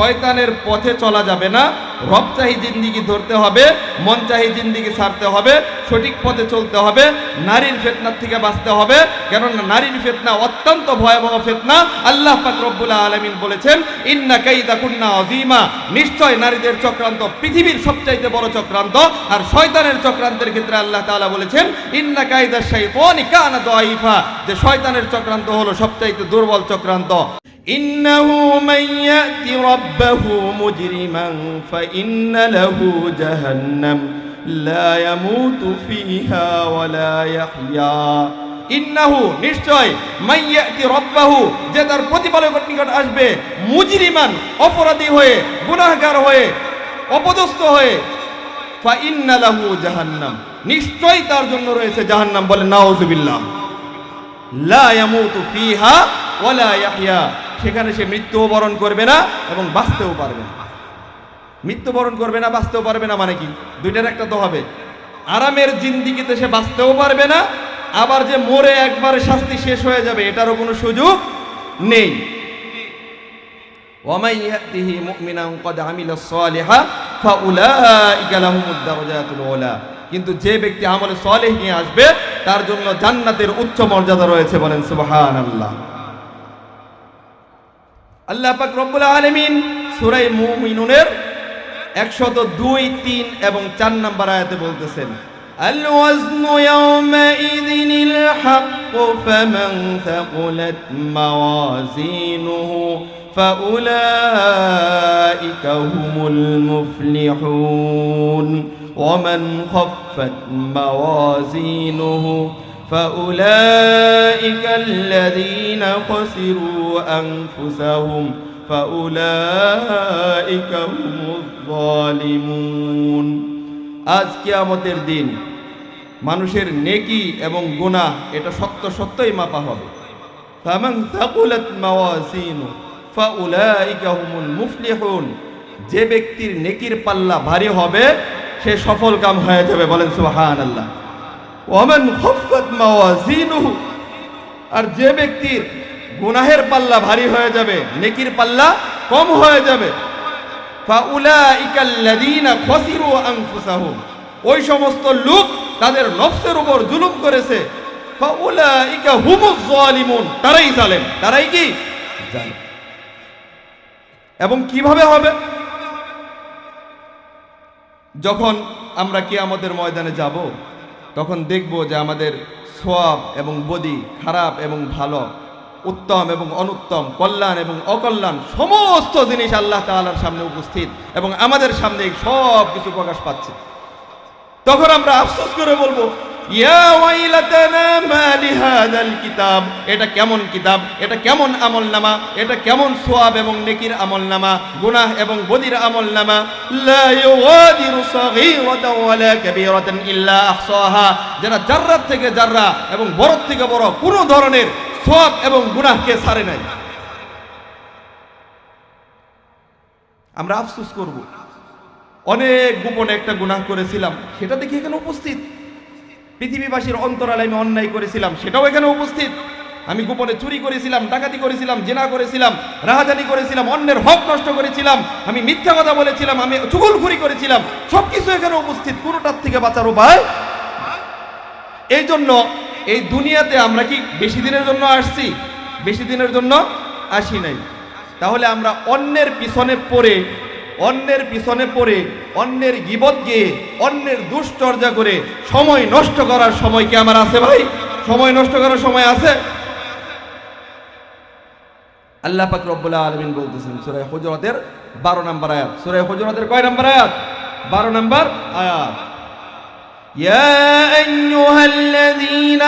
শয়তানের পথে চলা যাবে না। রবচাহি জিন্দিগি ধরতে হবে মনচাহি জিন্দিগি ছাড়তে হবে, সঠিক পথে চলতে হবে, নারীর ফেতনার থেকে বাঁচতে হবে। কেননা নারীর ফেতনা অত্যন্ত ভয়াবহ ফেতনা। আল্লাহ পাক রব্বুল আলমিন বলেছেন, ইন্না কাইদা কুন্না অজিমা নিশ্চয় নারীদের চক্রান্ত পৃথিবীর সবচাইতে বড় চক্রান্ত। আর শয়তানের চক্রান্তের ক্ষেত্রে আল্লাহ তাআলা বলেছেন, ইন্না কাইদা শাইতানি কানা দাইফা যে শয়তানের চক্রান্ত হলো সবচাইতে দুর্বল চক্রান্ত। إنه من يأت ربه مجرما فإن له جهنم لا يموت فيها ولا يحيا ইন্নাহু নিশ্চয় মাইয়াতি রব্বাহু যে তার প্রতিপালকের নিকট আসবে মুজরিমান অপরাধী হয়ে গুনাহগার হয়ে অপদস্থ হয়ে ফা ইন্না লাহু জাহান্নাম নিশ্চয় তার জন্য রয়েছে জাহান্নাম বলে নাউজুবিল্লাহ লা ইয়ামুতু ফিহা ওলা ইয়াহিয়া সেখানে সে মৃত্যুবরণ করবে না এবং বাঁচতেও পারবে না। মৃত্যুবরণ করবে না, বাঁচতেও পারবে না মানে কি? দুইটার একটা তো হবে। আরামের জিন্দিগিতে সে বাঁচতেও পারবে না, আবার যে মরে একবার শাস্তি শেষ হয়ে যাবে, এটারও কোনো সুযোগ নেই। কিন্তু যে ব্যক্তি আমলে সলেহ নিয়ে আসবে, তার জন্য জান্নাতের উচ্চ মর্যাদা রয়েছে বলেন সুবাহ আল্লাহ পাক রব্বুল আলামিন সূরা মুমিনুনের 102 3 এবং 4 নম্বর আয়াতে বলতেছেন الوزن يومئذ الحق فمن ثقلت موازينه فأولئك هم المفلحون ومن خفت موازينه فأولئك الذين خسروا أنفسهم فأولئك هم الظالمون আজ কিয়ামতের দিন মানুষের নেকি এবং গুনাহ এটা সত্য সত্যই মাপা হবে ফামান থাকুলাত মাওয়াজিনু ফাউলাইকা হুমুল মুফলিহুন যে ব্যক্তির নেকির পাল্লা ভারী হবে সে সফল কাম হয়ে যাবে বলেন সুবহানাল্লাহ ওয়ামান খফফাত মাওয়াজিনুহু। আর যে ব্যক্তির গুনাহের পাল্লা ভারী হয়ে যাবে, নেকির পাল্লা কম হয়ে যাবে ওই সমস্ত লোক তাদের নফসের উপর জুলুম করেছে। তারাই জালেম। তারাই কি? এবং কীভাবে হবে? যখন আমরা কি আমাদের ময়দানে যাব তখন দেখব যে আমাদের সব এবং বদি খারাপ এবং ভালো, উত্তম এবং অনুত্তম, কল্যাণ এবং অকল্যাণ, সমস্ত জিনিস আল্লাহ তালার সামনে উপস্থিত এবং আমাদের সামনে সব কিছু প্রকাশ পাচ্ছে। তখন আমরা আফসোস করে বলব কিতাব। এটা কেমন কিতাব? এটা কেমন আমলনামা? এটা কেমন সোয়াব এবং নেকির আমলনামা? গুনাহ এবং বদির আমলনামা? লা ইউগাদিরু সাগীরাতান ওয়ালা কাবীরাতান ইল্লা আহসাহা। যারা জাররাত থেকে জাররা এবং বড় থেকে বড় কোনো ধরনের সোয়াব এবং গুনাহকে ছাড়ে নাই। আমরা আফসোস করব। অনেক গোপনে একটা গুনাহ করেছিলাম, সেটা দেখি এখানে উপস্থিত। পৃথিবীবাসীর অন্তরালে আমি অন্যায় করেছিলাম, সেটাও এখানে উপস্থিত। আমি গোপনে চুরি করেছিলাম, ডাকাতি করেছিলাম, জেনা করেছিলাম, রাহাজানি করেছিলাম, অন্যের হক নষ্ট করেছিলাম, আমি মিথ্যা কথা বলেছিলাম, আমি চুগলখুরি করেছিলাম সব কিছু এখানে উপস্থিত, কোনোটার থেকে বাঁচার উপায়? এই জন্য এই দুনিয়াতে আমরা কি বেশি দিনের জন্য আসছি? বেশি দিনের জন্য আসি নাই। তাহলে আমরা অন্যের পিছনে পড়ে অন্যের পিছনে পড়ে অন্যের গিবত গিয়ে অন্যের দুশ্চর্যা করে সময় নষ্ট করার সময় কি আমার আছে ভাই সময় নষ্ট করার সময় আছে আল্লাহ পাক রব্বুল আলামিন বলতেছেন সূরা হুজুরাতের 12 নম্বর আয়াত সূরা হুজুরাতের কয় নম্বর আয়াত 12 নম্বর আয়াত يا أيها الذين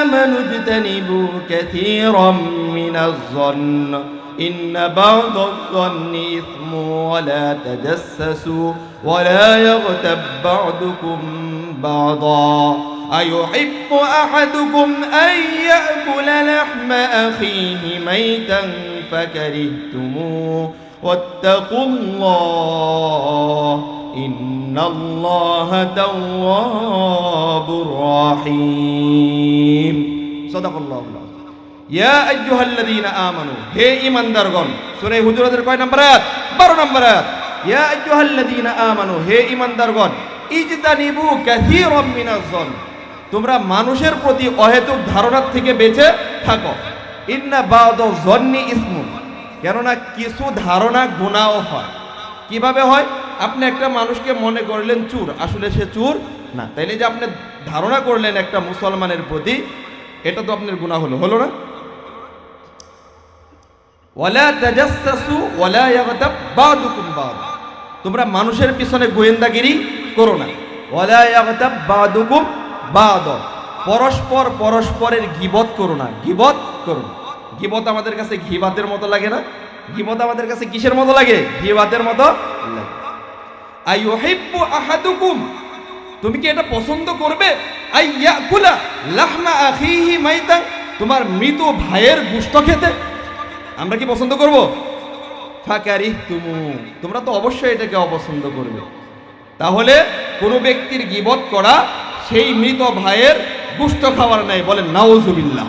آمنوا اجتنبوا كثيرا من الظن إن بعض الظن إثم ولا تجسسوا ولا يغتب بعضكم بعضا. أيحب أحدكم أن يأكل لحم أخيه ميتا فكرهتموه. واتقوا الله إن الله تواب رحيم. صدق الله ইয়া হে হুজুরাতের কয় হে তোমরা মানুষের প্রতি অহেতুক ধারণার থেকে বেঁচে থাকো। বাদ জন্নি কেননা কিছু ধারণা গুণাও হয়। কীভাবে হয়? আপনি একটা মানুষকে মনে করলেন চুর, আসলে সে চুর না। তাইলে যে আপনি ধারণা করলেন একটা মুসলমানের প্রতি, এটা তো আপনার গুণা হলো হলো না? তোমরা মানুষের পিছনে গোয়েন্দাগিরি করো না। পরস্পর পরস্পরের গিবত করো না। গিবত করো না। গিবত আমাদের কাছে ঘিবাতের মতো লাগে না? গিবত আমাদের কাছে কিসের মতো লাগে? ঘিবাতের মতো লাগে। তুমি কি এটা পছন্দ করবে? তোমার মৃত ভাইয়ের গুস্ত খেতে। আমরা কি পছন্দ করব? ফাকারি তুমু তোমরা তো অবশ্যই এটাকে অপছন্দ করবে। তাহলে কোনো ব্যক্তির গিবত করা সেই মৃত ভাইয়ের গুস্ত খাওয়ার নাই, বলেন নাউজুবিল্লাহ।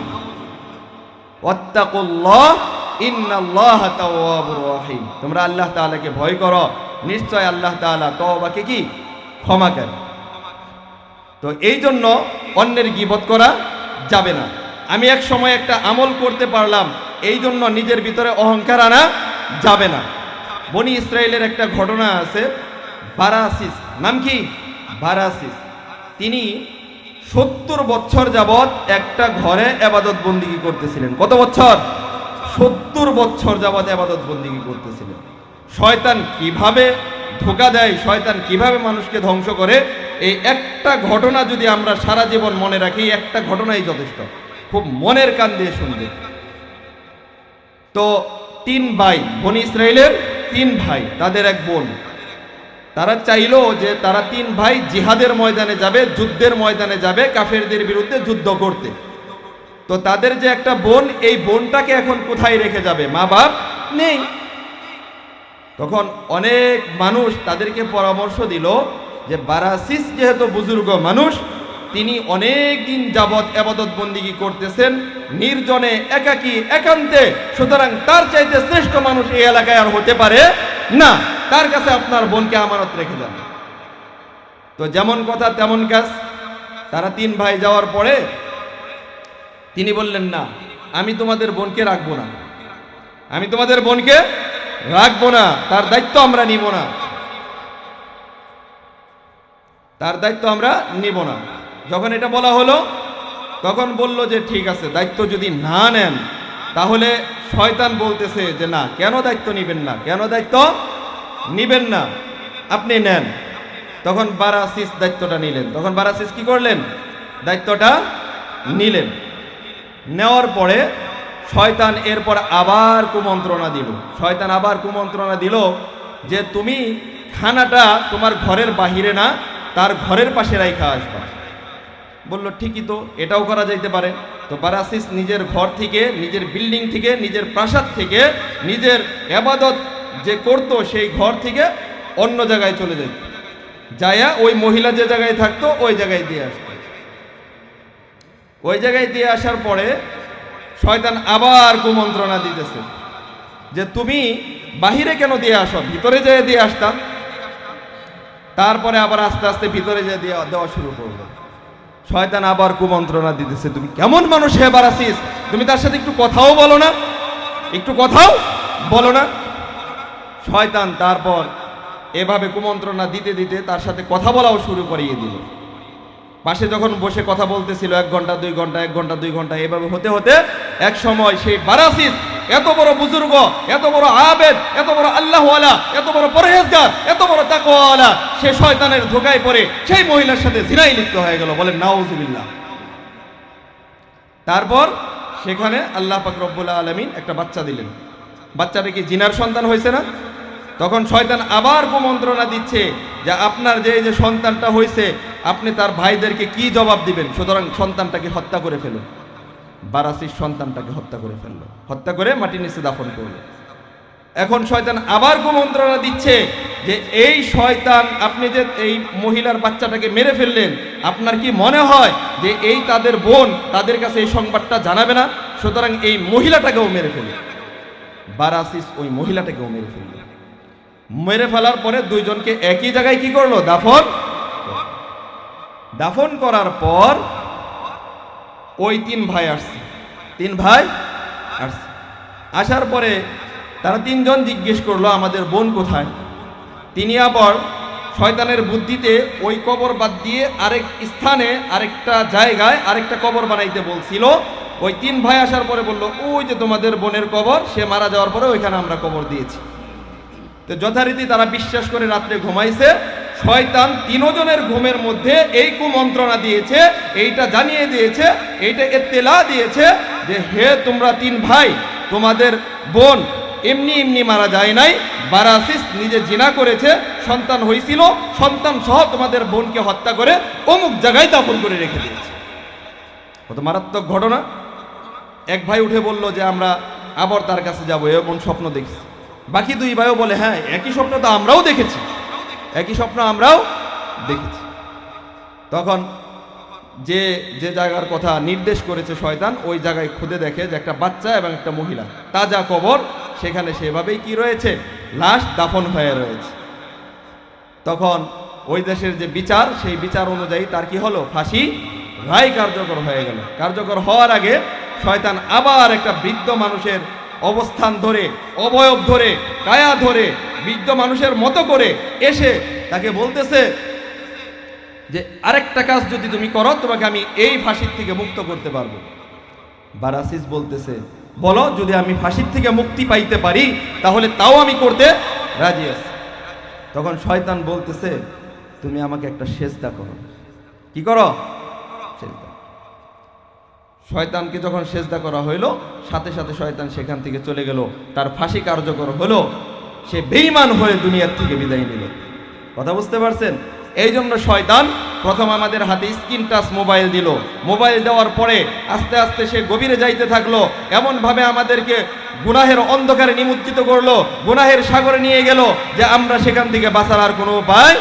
ওয়াত্তাকুল্লাহ, ইন্নাল্লাহা তাওয়াবুর রহিম। তোমরা আল্লাহ তাআলাকে ভয় করো, নিশ্চয় আল্লাহ তাআলা তওবাকে কি? ক্ষমা করেন। তো এই জন্য অন্যের গিবত করা যাবে না। আমি এক সময় একটা আমল করতে পারলাম এই জন্য নিজের ভিতরে অহংকার আনা যাবে না। বনি ইসরায়েলের একটা ঘটনা আছে, বারাসিস। নাম কি? বারাসিস। তিনি সত্তর বছর যাবৎ একটা ঘরে আবাদত বন্দিগি করতেছিলেন। কত বছর? সত্তর বছর যাবৎ আবাদত বন্দিগি করতেছিলেন। শয়তান কীভাবে ধোকা দেয়, শয়তান কীভাবে মানুষকে ধ্বংস করে, এই একটা ঘটনা যদি আমরা সারা জীবন মনে রাখি একটা ঘটনাই যথেষ্ট। খুব মনের কান দিয়ে শুনবে। তো তিন ভাই, বনি ইসরায়েলের তিন ভাই, তাদের এক বোন। তারা চাইলো যে তারা তিন ভাই জিহাদের ময়দানে যাবে, যুদ্ধের ময়দানে যাবে, কাফেরদের বিরুদ্ধে যুদ্ধ করতে। তো তাদের যে একটা বোন, এই বোনটাকে এখন কোথায় রেখে যাবে? মা বাপ নেই। তখন অনেক মানুষ তাদেরকে পরামর্শ দিল যে বারাসিস যেহেতু বুজুর্গ মানুষ তিনি অনেক দিন যাবৎ আবাদত বন্দিগি করতেছেন, নির্জনে, একাকী, একান্তে। সুতরাং তার চাইতে শ্রেষ্ঠ মানুষ এই এলাকায় আর হতে পারে না। তার কাছে আপনার বোনকে আমানত রেখে যান। তো যেমন কথা, তেমন কাজ। তারা তিন ভাই যাওয়ার পরে তিনি বললেন, না, আমি তোমাদের বোনকে রাখব না। আমি তোমাদের বোনকে রাখব না। তার দায়িত্ব আমরা নিব না। তার দায়িত্ব আমরা নিব না। যখন এটা বলা হলো, তখন বলল যে, ঠিক আছে, দায়িত্ব যদি না নেন, তাহলে শয়তান বলতেছে যে, না, কেন দায়িত্ব নিবেন না? কেন দায়িত্ব নিবেন না? আপনি নেন। তখন বারাসিস দায়িত্বটা নিলেন। তখন বারাসিস কি করলেন? দায়িত্বটা নিলেন। নেওয়ার পরে শয়তান এরপর আবার কুমন্ত্রণা দিল। শয়তান আবার কুমন্ত্রণা দিল যে, তুমি খানাটা তোমার ঘরের বাহিরে না, তার ঘরের পাশে রাইখা আসবা। বলল, ঠিকই তো, এটাও করা যাইতে পারে। তো বারাসিস নিজের ঘর থেকে, নিজের বিল্ডিং থেকে, নিজের প্রাসাদ থেকে, নিজের আবাদত যে করতো সেই ঘর থেকে অন্য জায়গায় চলে যেত যায়া ওই মহিলা যে জায়গায় থাকতো, ওই জায়গায় দিয়ে আসতো। ওই জায়গায় দিয়ে আসার পরে শয়তান আবার কুমন্ত্রণা দিতেছে যে, তুমি বাহিরে কেন দিয়ে আসো? ভিতরে যেয়ে দিয়ে আসতাম। তারপরে আবার আস্তে আস্তে ভিতরে যেয়ে দিয়ে দেওয়া শুরু করল। শয়তান আবার কুমন্ত্রণা দিতেছে, তুমি কেমন মানুষ হে বারাসিস? তুমি তার সাথে একটু কথাও বলো না। একটু কথাও বলো না। শয়তান তারপর এভাবে কুমন্ত্রণা দিতে দিতে তার সাথে কথা বলাও শুরু করিয়ে দিল। পাশে যখন বসে কথা বলতেছিল, এক ঘণ্টা, দুই ঘণ্টা, এক ঘণ্টা, দুই ঘণ্টা, এভাবে হতে হতে এক সময় সেই বারাসিস এত বড় বুজুর্গ, এত বড় আবেদ, এত বড় আল্লাহওয়ালা, এত বড় পরহেজগার, এত বড় তাকওয়ালা সে শয়তানের ধোকায় পড়ে, সেই মহিলার সাথে জিনাই লিপ্ত হয়ে গেল, বলেন, নাউজুবিল্লাহ। তারপর সেখানে আল্লাহ পাক রব্বুল আলমিন একটা বাচ্চা দিলেন। বাচ্চাটা কি জিনার সন্তান হয়েছে না? তখন শয়তান আবার কুমন্ত্রণা দিচ্ছে যে আপনার যে যে সন্তানটা হয়েছে, আপনি তার ভাইদেরকে কি জবাব দিবেন? সুতরাং সন্তানটাকে হত্যা করে ফেলুন। বারাসির সন্তানটাকে হত্যা করে ফেলল। হত্যা করে মাটির নিচে দাফন করল। এখন শয়তান আবার কুমন্ত্রণা দিচ্ছে যে, এই শয়তান, আপনি যে এই মহিলার বাচ্চাটাকে মেরে ফেললেন, আপনার কি মনে হয় যে এই তাদের বোন তাদের কাছে এই সংবাদটা জানাবে না? সুতরাং এই মহিলাটাকেও মেরে ফেলে বারাসিস ওই মহিলাটাকেও মেরে ফেলল। মেরে ফেলার পরে দুইজনকে একই জায়গায় কি করল? দাফন দাফন করার পর ওই তিন ভাই আসছে। তিন ভাই আসছে। আসার পরে তারা তিনজন জিজ্ঞেস করল, আমাদের বোন কোথায়? তিনি আবার শয়তানের বুদ্ধিতে ওই কবর বাদ দিয়ে আরেক স্থানে, আরেকটা জায়গায় আরেকটা কবর বানাইতে বলছিল। ওই তিন ভাই আসার পরে বলল, ওই যে তোমাদের বোনের কবর, সে মারা যাওয়ার পরে ওইখানে আমরা কবর দিয়েছি। তো যথারীতি তারা বিশ্বাস করে রাত্রে ঘুমাইছে। শয়তান তিনজনের ঘুমের মধ্যে এই কুমন্ত্রণা দিয়েছে, এইটা জানিয়ে দিয়েছে, এইটা এত্তেলা দিয়েছে যে, হে তোমরা তিন ভাই, তোমাদের বোন, এমনি এমনি মারা যায় নাই, বারাসিস নিজে জিনা করেছে, সন্তান হয়েছিল সন্তান সহ তোমাদের বোনকে হত্যা করে অমুক জায়গায় দাফন করে রেখে দিয়েছে। কত মারাত্মক ঘটনা। এক ভাই উঠে বলল যে, আমরা আবার তার কাছে যাব এমন স্বপ্ন দেখছি। বাকি দুই ভাইও বলে হ্যাঁ একই স্বপ্ন তো আমরাও দেখেছি। একই স্বপ্ন আমরাও দেখেছি। তখন যে যে জায়গার কথা নির্দেশ করেছে শয়তান, ওই জায়গায় খুদে দেখে যে একটা বাচ্চা এবং একটা মহিলা। তাজা কবর, সেখানে সেভাবেই কি রয়েছে? লাশ দাফন হয়ে রয়েছে। তখন ওই দেশের যে বিচার, সেই বিচার অনুযায়ী তার কি হলো? ফাঁসি রায় কার্যকর হয়ে গেল। কার্যকর হওয়ার আগে শয়তান আবার একটা বৃদ্ধ মানুষের অবস্থান ধরে, অবয়ব ধরে, কায়া ধরে, বৃদ্ধ মানুষের মতো করে এসে তাকে বলতেছে যে, আরেকটা কাজ যদি তুমি করো, তোমাকে আমি এই ফাঁসির থেকে মুক্ত করতে পারব। বারাসিস বলতেছে, বলো, যদি আমি ফাঁসির থেকে মুক্তি পাইতে পারি, তাহলে তাও আমি করতে রাজি আছি। তখন শয়তান বলতেছে, তুমি আমাকে একটা সেজদা করো। কি করো? সেজদা। শয়তানকে যখন সেজদা করা হইল, সাথে সাথে শয়তান সেখান থেকে চলে গেল। তার ফাঁসি কার্যকর হলো। সে বেইমান হয়ে দুনিয়ার থেকে বিদায় নিল। কথা বুঝতে পারছেন? এই জন্য শয়তান প্রথম আমাদের হাতে স্ক্রিন টাচ মোবাইল দিল। মোবাইল দেওয়ার পরে আস্তে আস্তে সে গভীরে যাইতে থাকল। এমনভাবে আমাদেরকে গুনাহের অন্ধকারে নিমজ্জিত করল। গুনাহের সাগরে নিয়ে গেল যে আমরা সেখান থেকে বাঁচার আর কোনো উপায়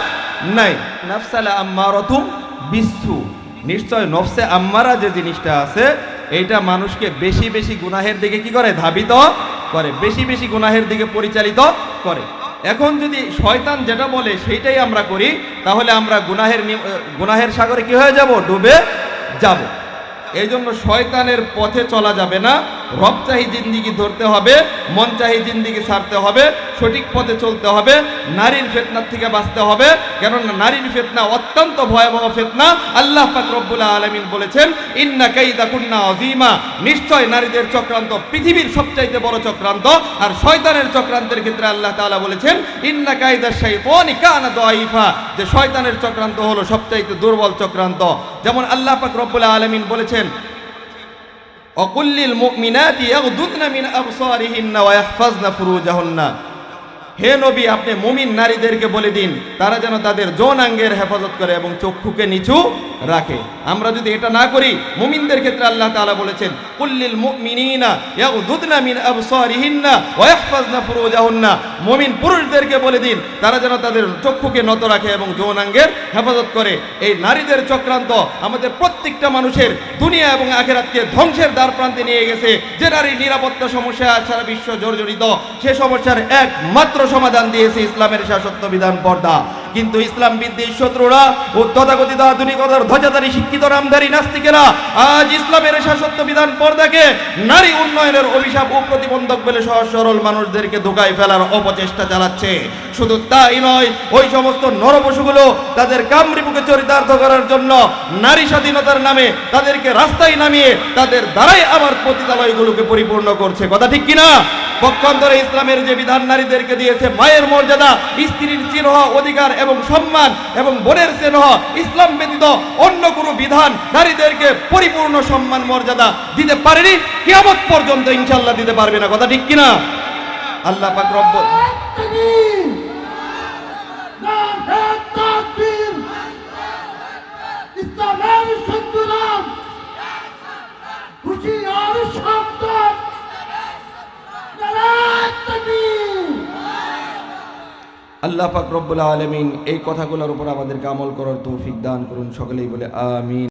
নাই। নাফসালা আম্মারতুম বিස්සু নিশ্চয় নফসে আম্মারা যে জিনিসটা আছে, এইটা মানুষকে বেশি বেশি গুনাহের দিকে কি করে? ধাবিত করে। বেশি বেশি গুনাহের দিকে পরিচালিত করে। এখন যদি শয়তান যেটা বলে সেইটাই আমরা করি, তাহলে আমরা গুনাহের গুনাহের সাগরে কি হয়ে যাব? ডুবে যাব। এই জন্য শয়তানের পথে চলা যাবে না। রব চাহি জিন্দিগি ধরতে হবে, মন চাহি জিন্দিগি ছাড়তে হবে, সঠিক পথে চলতে হবে, নারীর ফেতনার থেকে বাঁচতে হবে। কেননা নারীর ফেতনা অত্যন্ত ভয়াবহ ফেতনা। আল্লাহ পাক রব্বুল আলামিন বলেছেন, ইন্না কাইদা কুন্না অজিমা নিশ্চয় নারীদের চক্রান্ত পৃথিবীর সবচাইতে বড় চক্রান্ত, আর শয়তানের চক্রান্তের ক্ষেত্রে আল্লাহ তাআলা বলেছেন, ইন্না কাইদা শাইতানি কানা দাইফা যে শয়তানের চক্রান্ত হলো সবচাইতে দুর্বল চক্রান্ত। যেমন আল্লাহ পাক রব্বুল আলামিন বলেছেন অকুল্লিল মুমিনাতি ইয়াগদুদনা মিন আবসারিহিন্না ওয়া ইয়াহফাজনা ফুরুজাহুন্না হে নবী, আপনি মুমিন নারীদেরকে বলে দিন, তারা যেন তাদের যৌনাঙ্গের হেফাজত করে এবং চক্ষুকে নিচু রাখে। আমরা যদি এটা না করি, মুমিনদের ক্ষেত্রে আল্লাহ তাআলা বলেছেন, কুল্লিল ফুরুজাহুন্না। মুমিন পুরুষদেরকে বলে দিন, তারা যেন তাদের চক্ষুকে নত রাখে এবং যৌনাঙ্গের হেফাজত করে। এই নারীদের চক্রান্ত আমাদের প্রত্যেকটা মানুষের দুনিয়া এবং আখেরাতকে ধ্বংসের দ্বার প্রান্তে নিয়ে গেছে। যে নারীর নিরাপত্তা সমস্যা সারা বিশ্ব জর্জরিত, সে সমস্যার একমাত্র সমাধান দিয়েছে ইসলামের শাসত্ব বিধান পর্দা। কিন্তু ইসলাম বিদ্বেষ শত্রুরা ও তথাকথিত আধুনিকতার ধ্বজাধারী শিক্ষিত নামধারী নাস্তিকেরা আজ ইসলামের শাসত্ব বিধান পর্দাকে নারী উন্নয়নের অভিশাপ ও প্রতিবন্ধক বলে সহজ সরল মানুষদেরকে ধোকায় ফেলার অপচেষ্টা চালাচ্ছে। শুধু তাই নয়, ওই সমস্ত নরপশুগুলো তাদের কামরি বুকে চরিতার্থ করার জন্য নারী স্বাধীনতার নামে তাদেরকে রাস্তায় নামিয়ে তাদের দ্বারাই আবার পতিতালয়গুলোকে পরিপূর্ণ করছে। কথা ঠিক কিনা? পক্ষান্তরে ইসলামের যে বিধান নারীদেরকে দিয়েছে মায়ের মর্যাদা, স্ত্রীর চিহ্ন অধিকার এবং সম্মান এবং বোনের চিহ্ন ইসলাম ব্যতীত অন্য কোনো বিধান নারীদেরকে পরিপূর্ণ সম্মান মর্যাদা দিতে পারেনি, কিয়ামত পর্যন্ত ইনশাল্লাহ দিতে পারবে না। কথা ঠিক কিনা? আল্লাহ পাক রব্ব ইসলামের হুঁশিয়ার শব্দ নারে আল্লাহ পাক রব্বুল আলমিন এই কথাগুলোর উপর আমাদেরকে আমল করার তৌফিক দান করুন। সকলেই বলে, আমিন।